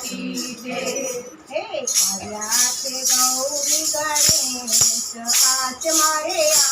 कीजे मारे आ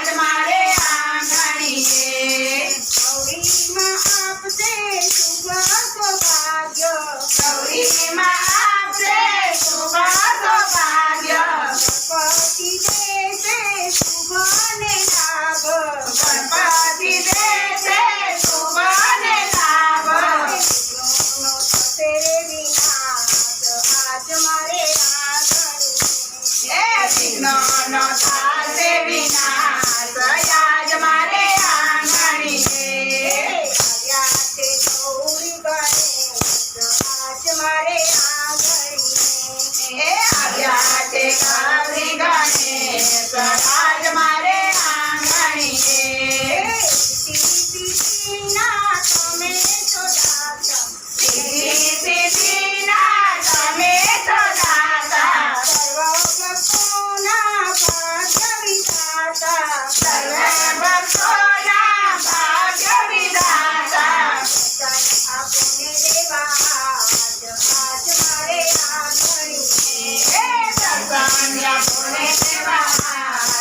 back to my સમાજ મારે આંગણીએ ના તમે ના તમે તો દાતા. સર્વ ભક્તોના ભાગ્ય વિધાતા. સર્વ ભક્તોના ભાગ્ય વિધાતા. આપણે દેવા આજ આજ મારે આંગણીએ સર્વાન્યા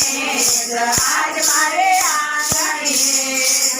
गणेश आज मारे आ गणेश